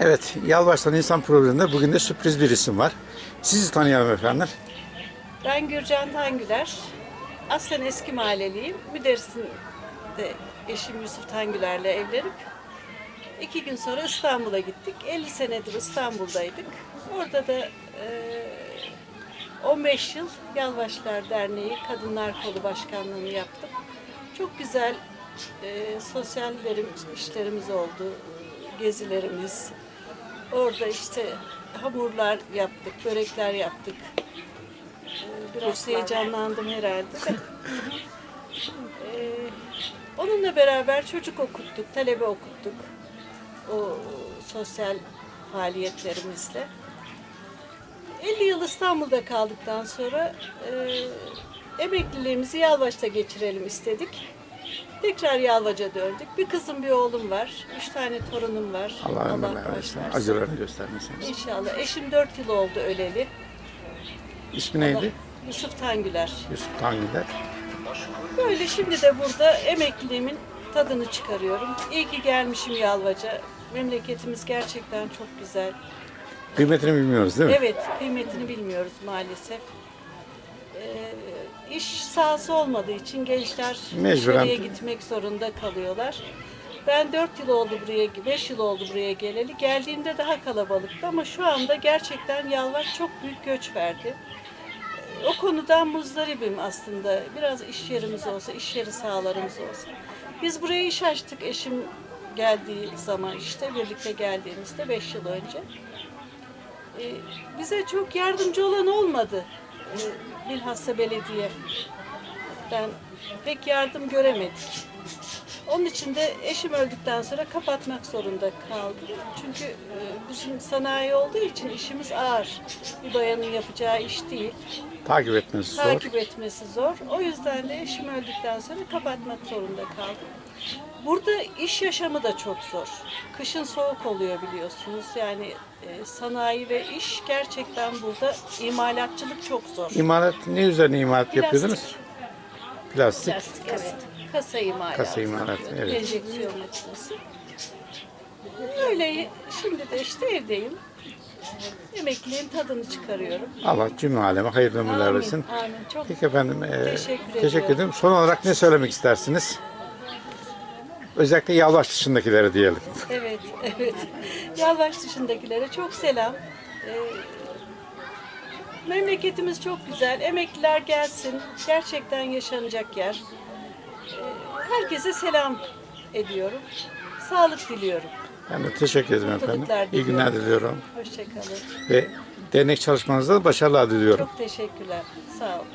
Evet, Yalvaç'tan İnsan programında bugün de sürpriz bir isim var. Sizi tanıyalım efendim. Ben Gürcan Tangüler. Aslen eski mahalleliyim. Müderrisin de eşim Yusuf Tangüler'le evlenip iki gün sonra İstanbul'a gittik. 50 senedir İstanbul'daydık. Orada da e, 15 yıl Yalvaçlar Derneği Kadınlar Kolu Başkanlığı'nı yaptım. Çok güzel e, sosyallerim, işlerimiz oldu. Gezilerimiz. Orada işte hamurlar yaptık, börekler yaptık. Biraz heyecanlandım herhalde. de. Ee, onunla beraber çocuk okuttuk, talebe okuttuk. O sosyal faaliyetlerimizle. 50 yıl İstanbul'da kaldıktan sonra e, emekliliğimizi Yalvaç'ta geçirelim istedik. Tekrar Yalvaç'a döndük. Bir kızım bir oğlum var. Üç tane torunum var. Allah ömürler versin. bağışlasın. Acılarını göstermesiniz. İnşallah. Eşim dört yıl oldu öleli. İsmi neydi? Yusuf Tangüler. Yusuf Tangüler. Böyle şimdi de burada emekliliğimin tadını çıkarıyorum. İyi ki gelmişim Yalvaca. Memleketimiz gerçekten çok güzel. Kıymetini bilmiyoruz değil mi? Evet, kıymetini bilmiyoruz maalesef. Ee, iş sahası olmadığı için gençler Mecburen. dışarıya gitmek zorunda kalıyorlar. Ben 4 yıl oldu buraya, 5 yıl oldu buraya geleli. Geldiğimde daha kalabalıktı ama şu anda gerçekten Yalvaç çok büyük göç verdi. O konudan muzdaribim aslında. Biraz iş yerimiz olsa, iş yeri sahalarımız olsa. Biz buraya iş açtık eşim geldiği zaman işte birlikte geldiğimizde 5 yıl önce. Ee, bize çok yardımcı olan olmadı. Ee, bilhassa belediye. Ben pek yardım göremedik. Onun için de eşim öldükten sonra kapatmak zorunda kaldım. Çünkü e, bizim sanayi olduğu için işimiz ağır. Bir bayanın yapacağı iş değil. Takip etmesi zor. Takip etmesi zor. O yüzden de eşim öldükten sonra kapatmak zorunda kaldım. Burada iş yaşamı da çok zor. Kışın soğuk oluyor biliyorsunuz. Yani e, sanayi ve iş gerçekten burada imalatçılık çok zor. İmalat ne üzerine imalat Plastik. yapıyordunuz? Plastik. Plastik, evet. Kasa imalatı. Kasa imalatı, evet. Enjeksiyon makinesi. Öyle şimdi de işte evdeyim. Emekliliğin tadını çıkarıyorum. Allah cümle aleme hayırlı ömürler Amin, versin. amin. Çok Peki efendim. e, Teşekkür teşekkür ediyorum. ederim. Son olarak ne söylemek istersiniz? Özellikle Yalvaç dışındakilere diyelim. Evet, evet. Yalvaç dışındakilere çok selam. Ee, memleketimiz çok güzel. Emekliler gelsin. Gerçekten yaşanacak yer. Ee, herkese selam ediyorum. Sağlık diliyorum. Ben de teşekkür ederim efendim. İyi günler diliyorum. Hoşçakalın. Ve dernek çalışmanızda da başarılar diliyorum. Çok teşekkürler. Sağ olun.